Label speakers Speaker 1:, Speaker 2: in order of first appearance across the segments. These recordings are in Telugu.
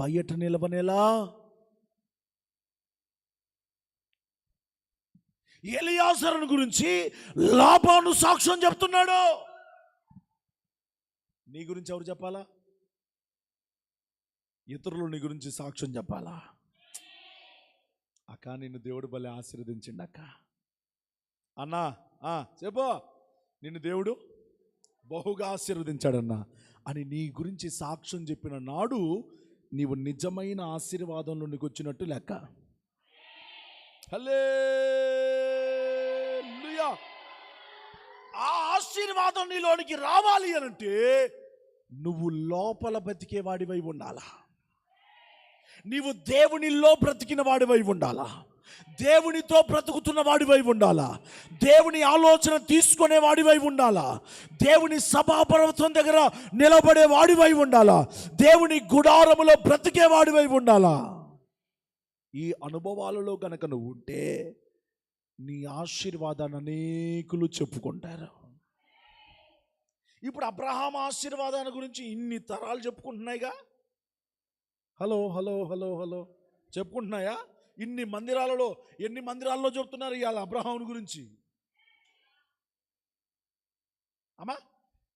Speaker 1: బయట నిలవనేలా? ఎలియాసరుని గురించి లాభాను సాక్ష్యం చెప్తున్నాడు. నీ గురించి ఎవరు చెప్పాలా? ఇతరులు నీ గురించి సాక్ష్యం చెప్పాలా? అక్క నిన్ను దేవుడు భలే ఆశీర్వదించిండు అక్క అన్నా చెప్పు. నిన్ను దేవుడు బహుగా ఆశీర్వదించాడన్నా. అని నీ గురించి సాక్ష్యం చెప్పిన నాడు నీవు నిజమైన ఆశీర్వాదంలో నీకు వచ్చినట్టు లెక్క. హలే ఆ ఆశీర్వాదం నీలోనికి రావాలి అనంటే నువ్వు లోపల బతికే వాడివై ఉండాలా? నీవు దేవునిలో బ్రతికిన వాడివై ఉండాలా? దేవునితో బ్రతుకుతున్న వాడివై ఉండాలా? దేవుని ఆలోచన తీసుకునే వాడివై ఉండాలా? దేవుని సభాపర్వతం దగ్గర నిలబడే వాడివై ఉండాలా? దేవుని గుడారములో బ్రతికే వాడివై ఉండాలా? ఈ అనుభవాలలో గనక నువ్వు ఉంటే నీ ఆశీర్వాదాన్ని అనేకులు చెప్పుకుంటారు. ఇప్పుడు అబ్రహాం ఆశీర్వాదాన్ని గురించి ఇన్ని తరాలు చెప్పుకుంటున్నాయిగా? హలో హలో హలో హలో చెప్పుకుంటున్నాయా? ఇన్ని మందిరాలలో ఎన్ని మందిరాల్లో చెప్తున్నారు ఇవాళ అబ్రహాం గురించి? అమ్మా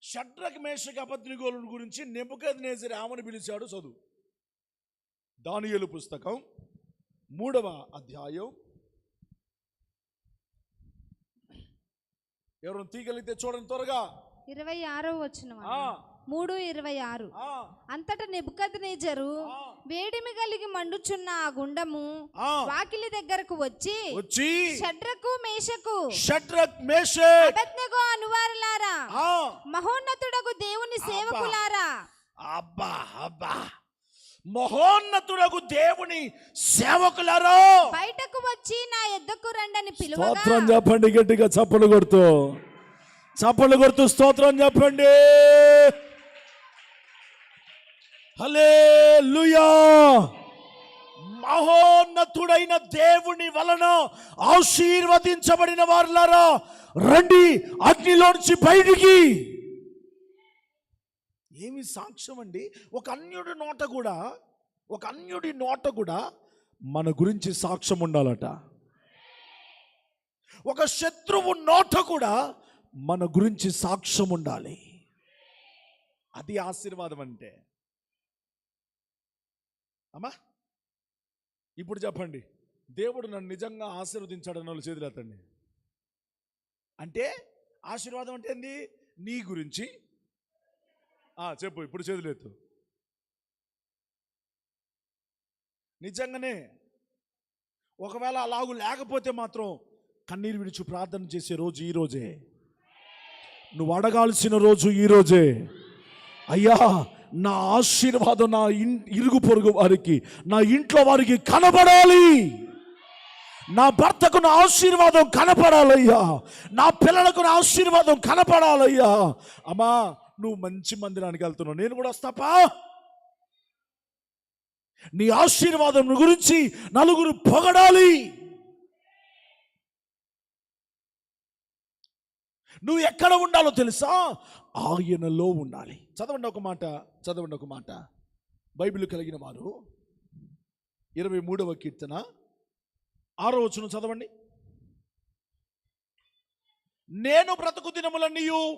Speaker 1: షడ్రక్ మేషక అపత్నిగోలు గురించి నెప్పుకద్ నేసరి ఆమెను పిలిచాడు చదువు. దానియేలు పుస్తకం మూడవ అధ్యాయం. ఎవరు తీగలిగితే చూడండి త్వరగా.
Speaker 2: ఇరవై ఆరో వచ్చిన మూడు ఇరవై ఆరు.
Speaker 1: ఆ,
Speaker 2: అంతటా నెబుకద్నేజరు వేడిమి కలిగి మండుచున్న ఆ గుండము. వాకిలి దగ్గరకు వచ్చి
Speaker 1: వచ్చి
Speaker 2: షడ్రకు మేషకు
Speaker 1: షడ్రక్ మేషక్
Speaker 2: అబద్నగో అనువారులారా. మహోన్నతుడకు దేవుని సేవకులారా.
Speaker 1: అబ్బా అబ్బా. మహోన్నతుడకు దేవుని సేవకులారో.
Speaker 2: బయటకు వచ్చి నా ఎద్దకు రండని పిలువగా
Speaker 1: స్తోత్రం చెప్పండి గట్టిగా చప్పలు కొడుతూ. చప్పలు కొడుతూ స్తోత్రం చెప్పండి. హలే మహోన్నతుడైన దేవుని వలన ఆశీర్వదించబడిన వారులారా రండి అగ్నిలోంచి బయటికి. ఏమి సాక్ష్యం అండి? ఒక అన్యుడి నోట కూడా ఒక అన్యుడి నోట కూడా మన గురించి సాక్ష్యం ఉండాలట. ఒక శత్రువు నోట కూడా మన గురించి సాక్ష్యం ఉండాలి. అది ఆశీర్వాదం అంటే. అమ్మా ఇప్పుడు చెప్పండి. దేవుడు నన్ను నిజంగా ఆశీర్వదించాడని వాళ్ళు చేతులెత్తండి అంటే ఆశీర్వాదం అంటే ఏంది? నీ గురించి. చెప్పు ఇప్పుడు చేతులెత్తు నిజంగానే ఒకవేళ అలాగు లేకపోతే మాత్రం కన్నీరు విడిచి ప్రార్థన చేసే రోజు ఈరోజే నువ్వు అడగాల్సిన రోజు ఈ రోజే. అయ్యా నా ఆశీర్వాదం నా ఇరుగు పొరుగు వారికి నా ఇంట్లో వారికి కనబడాలి. నా భర్తకు నా ఆశీర్వాదం కనపడాలయ్యా. నా పిల్లలకు నా ఆశీర్వాదం కనపడాలయ్యా. అమ్మా నువ్వు మంచి మందిరానికి వెళ్తున్నావు. నేను కూడా వస్తాపా నీ ఆశీర్వాదం గురించి నలుగురు పొగడాలి. నువ్వు ఎక్కడ ఉండాలో తెలుసా? ఆయనలో ఉండాలి. చదవండి ఒక మాట చదవండి ఒక మాట. బైబిల్ కలిగిన వారు ఇరవై మూడవ కీర్తన ఆరో వచనం చదవండి. నేను బ్రతుకు దినములన్నీయు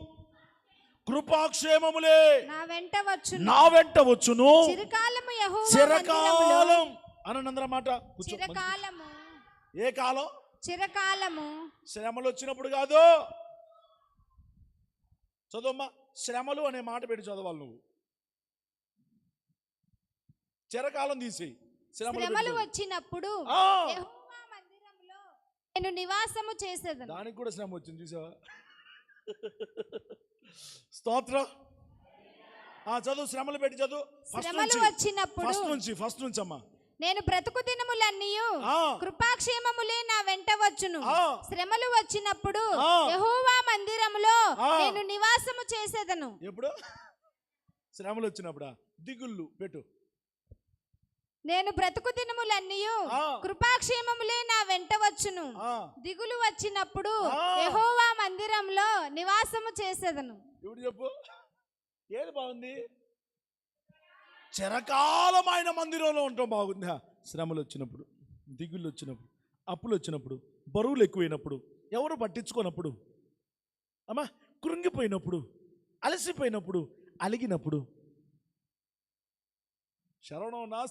Speaker 1: కృపాక్షేమములే.
Speaker 2: నా వెంట వచ్చును.
Speaker 1: నా వెంట వచ్చును.
Speaker 2: చిరకాలము యెహోవా మందిరములో.
Speaker 1: చిరకాలం అనందర మాట.
Speaker 2: చిరకాలము.
Speaker 1: ఏ కాలం?
Speaker 2: చిరకాలము.
Speaker 1: శ్రమలు వచ్చినప్పుడు కాదు. చదవమ్మా శ్రమలు అనే మాట పెట్టి చదవాలి నువ్వు. చిరకాలం తీసి శ్రమలు.
Speaker 2: వచ్చినప్పుడు నేను నివాసము చేసేదను.
Speaker 1: దానికి కూడా శ్రమ వచ్చింది చూసావా? స్తోత్రం. ఆ చదువు శ్రమలు పెట్టి చదువు. ఫస్ట్ నుంచి.
Speaker 2: వచ్చినప్పుడు
Speaker 1: ఫస్ట్ నుంచి ఫస్ట్ నుంచి అమ్మా
Speaker 2: నేను బ్రతుకు దినములన్నీయు
Speaker 1: ఆ,
Speaker 2: కృపాక్షేమములే నా వెంట వచ్చును. శ్రమలు వచ్చినప్పుడు. యెహోవా మందిరములో. నేను నివాసము చేసేదను.
Speaker 1: ఎప్పుడు? శ్రమలు వచ్చినప్పుడా? దిగుళ్ళు పెట్టు.
Speaker 2: నేను బ్రతుకు దినములన్నీయు
Speaker 1: ఆ.
Speaker 2: కృపాక్షేమములే నా వెంట వచ్చును. దిగులు వచ్చినప్పుడు. యెహోవా మందిరంలో నివాసము చేసేదను.
Speaker 1: ఇప్పుడు చెప్పు. ఏది బాగుంది? చిరకాలం ఆయన మందిరంలో ఉండటం బాగుందా? శ్రమలు వచ్చినప్పుడు దిగుళ్ళు వచ్చినప్పుడు అప్పులు వచ్చినప్పుడు బరువులు ఎక్కువైనప్పుడు ఎవరు పట్టించుకోనప్పుడు అమ్మా కృంగిపోయినప్పుడు అలసిపోయినప్పుడు అలిగినప్పుడు. శరణం నా